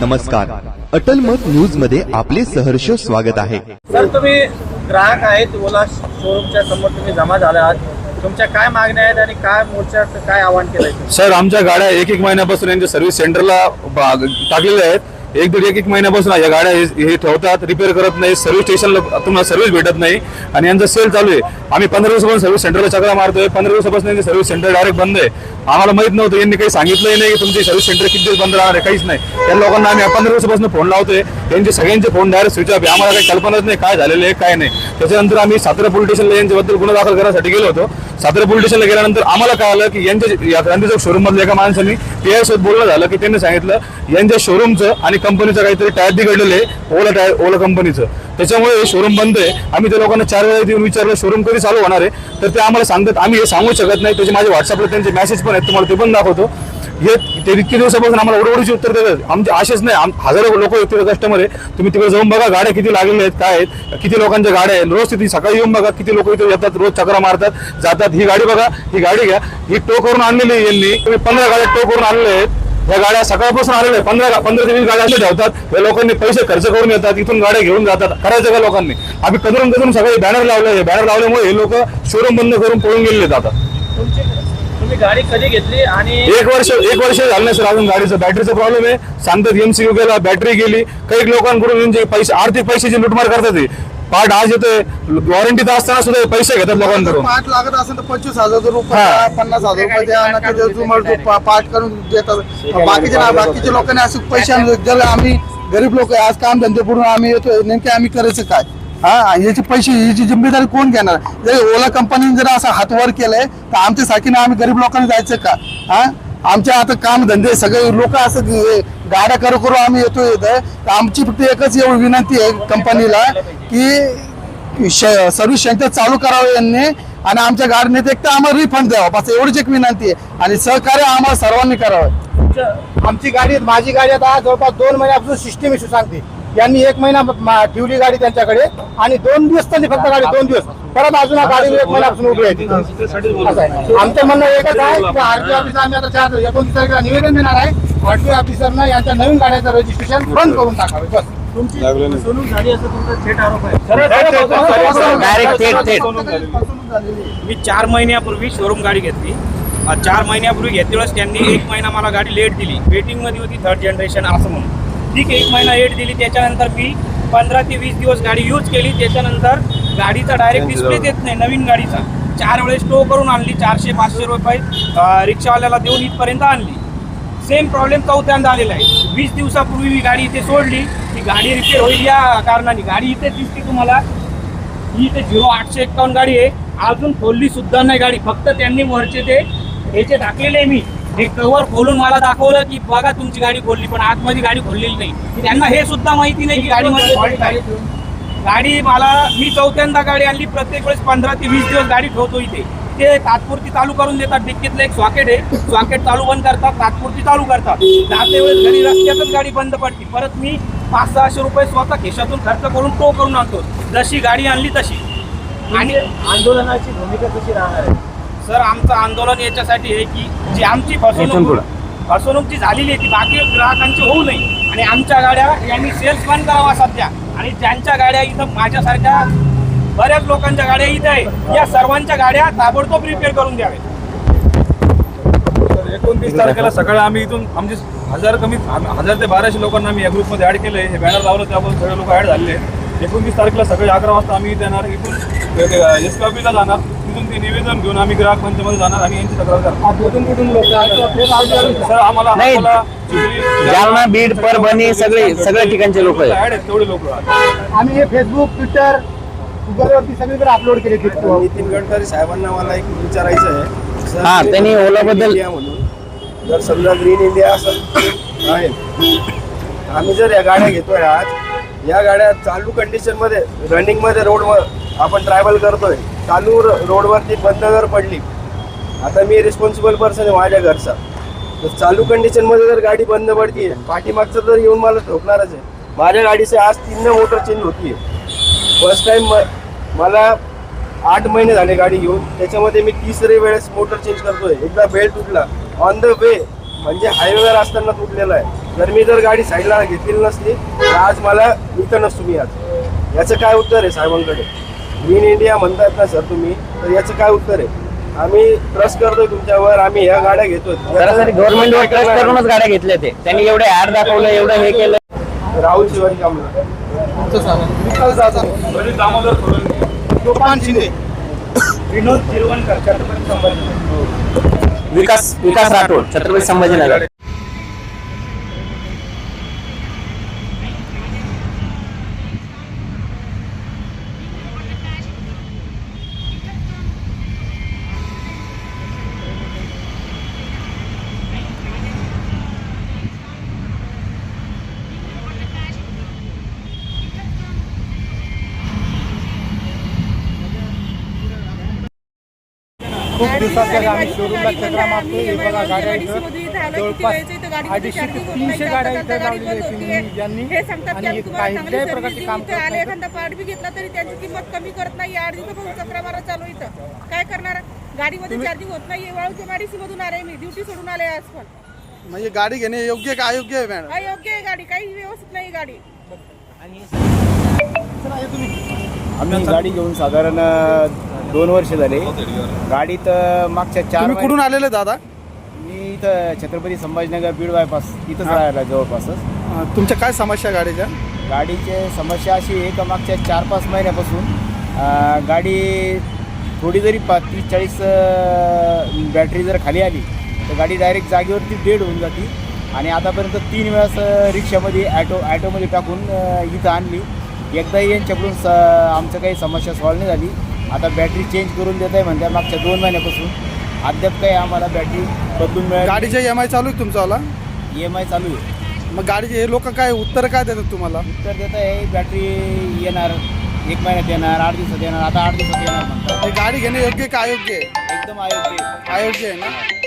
नमस्कार. अटल मत न्यूजमध्ये आपले सहर्ष स्वागत आहे. सर तुम्ही ग्राहक आहेत ओला शोरूमच्या समोर तुम्ही जमा झाला आहात. तुमच्या काय मागण्या आहेत आणि काय मोर्चाचं काय आव्हान केलंय? सर आमच्या गाड्या एक एक महिन्यापासून यांच्या सर्व्हिस सेंटरला टाकलेल्या आहेत. एक दीड एक एक महिन्यापासून या गाड्या हे हे ठेवतात रिपेअर करत नाही सर्व्हिस स्टेशनला तुम्हाला सर्व्हिस भेटत नाही. आणि यांचा सेल चालू आहे. आम्ही पंधरा दिवसापासून सर्व्हिस सेंटरला चक्रा मारतोय. पंधरा दिवसापासून सर्व्हिस सेंटर डायरेक्ट बंद आहे. आम्हाला माहीत नव्हतं यांनी काही सांगितलंही नाही की तुमची सर्व्हिस सेंटर किती दिवस बंद राहणार आहे काहीच नाही. त्या लोकांना आम्ही पंधरा दिवसापासून फोन लावतोय. त्यांचे सगळ्यांचे फोन डायरेक्ट स्विच ऑफ आहे. आम्हाला काही कल्पनाच नाही काय झालेलं आहे काय नाही. त्याच्यानंतर आम्ही सातारा पोलीस स्टेशनला यांच्याबद्दल गुन्हा दाखल करण्यासाठी गेलो होतो. सातारा पोलीस स्टेशनला गेल्यानंतर आम्हाला कळालं की यांच्या या चौक शोरूम मधल्या एका माणसाने पीआय सोबत बोलणं झालं की त्यांनी सांगितलं यांच्या शोरूमचं आणि कंपनीचं काहीतरी टायर बिघडलेलं आहे ओला टायर ओला कंपनीचं त्याच्यामुळे हे शोरूम बंद आहे. आम्ही त्या लोकांना चार वेळा देऊन विचारलं शोरूम कधी चालू होणार आहे? तर ते आम्हाला सांगतात. आम्ही हे सांगू शकत नाही. त्याचे माझे व्हॉट्सअपला त्यांचे मेसेज पण आहेत. तुम्हाला ते पण दाखवतो. हे ते इतके दिवसापासून आम्हाला ओरडोडीची उत्तर देतात. आमचे आशेच नाही. आम- हजारो लोक येतील कस्टमर आहे तुम्ही तिकडे जाऊन बघा गाड्या किती लागलेल्या आहेत काय आहेत. किती लोकांच्या गाड्या आहेत. रोज तिथे सकाळी येऊन बघा किती लोक इथे येतात. रोज चक्रा मारतात. जातात. ही गाडी बघा. ही गाडी घ्या. ही टो करून आणलेली यांनी. तुम्ही पंधरा गाड्या टो करून आणले आहेत. या गाड्या सकाळपासून आलेल्या पंधरा पंधरा ते वीस गाड्या अशा ठेवतात. या लोकांनी पैसे खर्च करून येतात. इथून गाड्या घेऊन जातात. करायचं का लोकांनी? आम्ही कदरून कदरून सगळे बॅनर लावले बॅनर लावल्यामुळे हे लोक शोरूम बंद करून पळून गेलेले आता. गाडी कधी घेतली आणि एक वर्ष एक वर्ष झालं नाही सर अजून गाडीचं. बॅटरीचा प्रॉब्लेम आहे. सांगतात एमसीयू गेला बॅटरी गेली. काही लोकांकडून म्हणजे पैसे आर्थिक पैशाची लुटमार करतात पार्ट आज येतोय. वॉरंटीत असताना सुद्धा पैसे घेतात लोकांकडून. पाठ लागत असेल तर पंचवीस हजार रुपये हा. पन्नास हजार रुपये द्या आणि त्याच्यावर तुम्हाला तो पा- पाठ करून देतात. बाकीचे ना बाकीच्या लोकांनी असे पैसे आणले. ज्याला आम्ही गरीब लोक आज काम धंदे करून आम्ही येतोय. नेमके आम्ही करायचं काय? हा याचे पैसे याची जिम्मेदारी कोण घेणार? जर ओला कंपनीने जर असं हातवर केलंय तर आमच्या सारखीने आम्ही गरीब लोकांनी जायचं का? हा? आमच्या आता काम धंदे सगळे लोक असं गाड्या करू करू आम्ही येतोय इथं. तर आमची फक्त एकच एवढी विनंती आहे कंपनीला की सर्व्हिस सेंटर चालू करावं यांनी आणि आमच्या गाडीने एक तर आम्हाला रिफंड द्यावा. बस एवढीच एक विनंती आहे. आणि सहकार्य आम्हाला सर्वांनी करावं. आमची गाडी माझी गाडी आता जवळपास दोन महिन्यापासून सिस्टीम इश्यू सांगते. यांनी एक महिना ठेवली गाडी त्यांच्याकडे आणि दोन दिवस त्यांनी फक्त गाडी दोन दिवस. परत अजून गाडी एक महिन्यापासून उभी आहे आमचं म्हणणं एकच आहे की आरटी ऑफिस आम्ही आता चार एकोणतीस तारखेला निवेदन देणार आहे. आरटी ऑफिसरनं यांच्या नवीन गाड्याचं रजिस्ट्रेशन बंद करून टाकावे. बस. तुमची फसवणूक झाली असं तुमचा थेट आरोप आहे. Direct थेट, थेट. मी चार महिन्यापूर्वी शोरूम गाडी घेतली. अ, चार महिन्यापूर्वी घेतली वेळेस त्यांनी एक महिना मला गाडी लेट दिली. वेटिंगमध्ये होती थर्ड जनरेशन असं म्हणून. ठीक आहे एक महिना लेट दिली. त्याच्यानंतर मी पंधरा ते वीस दिवस गाडी यूज केली. त्याच्यानंतर गाडीचा डायरेक्ट डिस्प्ले देत नाही नवीन गाडीचा. चार वेळेस टो करून आणली. चारशे पाचशे रुपये अ, रिक्षावाल्याला देऊन इथपर्यंत आणली. सेम प्रॉब्लेम चौथ्यांदा आलेला आहे. वीस दिवसापूर्वी मी गाडी इथे सोडली. ती गाडी रिपेअर होईल या कारणाने. गाडी इथे दिसते तुम्हाला. ही इथे झिरो आठशे एक्कावन्न गाडी आहे. अजून खोलली सुद्धा नाही गाडी. फक्त त्यांनी वरचे ते ह्याचे टाकलेले आहे मी. हे कव्हर खोलून मला दाखवलं की बघा तुमची गाडी खोलली पण आतमध्ये गाडी खोललेली नाही. त्यांना हे सुद्धा माहिती नाही की गाडीमध्ये आहे. गाडी मला मी चौथ्यांदा गाडी आणली. प्रत्येक वेळेस पंधरा ते वीस दिवस गाडी ठेवतो इथे. ते तात्पुरती चालू करून देतात. डिक्कीतलं एक सॉकेट आहे. सॉकेट चालू बंद करतात तात्पुरती चालू करतात. जाते वेळेस घरी रस्त्यातच गाडी बंद पडते. परत मी पाच सहाशे रुपये स्वतः खिशातून खर्च करून टो करून आणतो. जशी गाडी आणली तशी. आणि आंदोलनाची भूमिका कशी राहणार आहे? सर आमचं आंदोलन याच्यासाठी आहे की जी आमची फसवणूक फसवणूक जी झालेली आहे ती बाकी ग्राहकांची होऊ नये. आणि आमच्या गाड्या यांनी सेल्स बंद करावा सध्या. आणि ज्यांच्या गाड्या इथं माझ्यासारख्या बऱ्याच लोकांच्या गाड्या इथं आहे. या सर्वांच्या गाड्या ताबडतोब रिपेअर करून द्याव्या एकोणतीस तारखेला सकाळी आम्ही इथून आमचे हजार कमी हजार ते बाराशे लोकांना आम्ही या ग्रुपमध्ये ऍड केलंय. हे बॅनर लावलं त्यापासून सगळे लोक ऍड झाले एकोणतीस तारखेला सकाळी अकरा वाजता आम्ही इथे येणार. इथून एस कॉपीला जाणार. तिथून ते निवेदन घेऊन आम्ही ग्राहक मंचमध्ये जाणार आणि यांची तक्रार करणार. सर आम्हाला जालना बीड परभणी सगळे सगळ्या ठिकाणचे लोक आहेत. तेवढे लोक आम्ही हे फेसबुक ट्विटर गुगलवरती सगळीकडे अपलोड केले नितीन गडकरी साहेबांना मला एक विचारायचं आहे हा, त्यांनी ओलाबद्दल- म्हणून. जर समजा ग्रीन इंडिया असं आहे. आम्ही जर या गाड्या घेतोय आज या गाड्या चालू कंडिशनमध्ये रनिंगमध्ये रोडवर आपण ट्रॅव्हल करतोय. चालू रोडवरती बंद जर पडली आता मी रिस्पॉन्सिबल पर्सन आहे माझ्या घरचा. तर चालू कंडिशनमध्ये जर गाडी बंद पडतीये पाठीमागचं तर येऊन मला ठोकणारच आहे. माझ्या गाडीचे आज तीन मोटर चेंज होतीये. फर्स्ट टाइम मला आठ महिने झाले गाडी घेऊन. त्याच्यामध्ये मी तिसरे वेळेस मोटर चेंज करतोय. एकदा बेल्ट तुटला. ऑन द वे म्हणजे हायवेवर असताना तुटलेलं आहे. जर मी जर गाडी साईडला घेतलेली नसली तर आज मला इथं नसतो मी आज. याचं काय उत्तर आहे साहेबांकडे? ग्रीन इंडिया म्हणतात ना सर तुम्ही तर याचं काय उत्तर आहे? आम्ही ट्रस्ट करतोय तुमच्यावर आम्ही ह्या गाड्या घेतोय. सरासरी गव्हर्नमेंटवर ट्रस्ट करूनच गाड्या घेतल्या ते. त्यांनी एवढे ऍड दाखवलं एवढं हे केलं. राहुल शिवाजी विकास शिंदे. विनोद तिरुवनकर छत्रपती संभाजी विकास विकास राठोड छत्रपती संभाजीनगर. खूप दिवसात आम्ही शोरूमला चक्रा मारतो हे बघा गाड्या इथं जवळपास अडीचशे ते तीनशे गाड्या इथं लावलेल्या आहेत हे की आणि आम्ही तुम्हाला काहीच चांगली प्रकारचे काम आले. एखादा पार्ट बी घेतला तरी त्यांची किंमत कमी करत नाही आठ दिवसापासून चक्रा मारा चालू आहे इथं. काय करणार? गाडीमध्ये चार्जिंग होत नाही वाळूच्या माडीसी मधून आले मी ड्युटी सोडून आले आज पण. म्हणजे गाडी घेणे योग्य का अयोग्य आहे मॅडम अयोग्य आहे गाडी काही व्यवस्थित नाही गाडी. आम्ही गाडी घेऊन साधारण दोन वर्ष झाले. गाडीत मागच्या चार तुम्ही कुठून आलेले दादा? मी इथं छत्रपती संभाजीनगर बीड बायपास इथंच राहायला जवळपासच. अं, तुमच्या काय समस्या गाडीच्या? गाडीची समस्या अशी आहे का मागच्या चार पाच महिन्यापासून अ, गाडी थोडी जरी पा तीस चाळीस बॅटरी जर खाली आली तर गाडी डायरेक्ट जागेवरती डेड होऊन जाते. आणि आतापर्यंत तीन वेळास अ, रिक्षामध्ये ॲटो ॲटोमध्ये टाकून अ, इथं आणली. एकदाही यांच्याकडून स आमचं काही समस्या सॉल्व नाही झाली. आता बॅटरी चेंज करून देत आहे म्हणत्या मागच्या दोन महिन्यापासून. अद्याप काही आम्हाला बॅटरी बदलून मिळाली गाडीचे एम आय चालू आहे तुमचावाला ई एम आय चालू आहे. मग गाडीचे हे लोक काय उत्तर काय देतात तुम्हाला? उत्तर देत आहे बॅटरी येणार एक महिन्यात येणार आठ दिवसात येणार आता आठ दिवसात येणार म्हणतात. हे गाडी घेणे योग्य का अयोग्य आहे? एकदम अयोग्य आहे. अयोग्य आहे ना?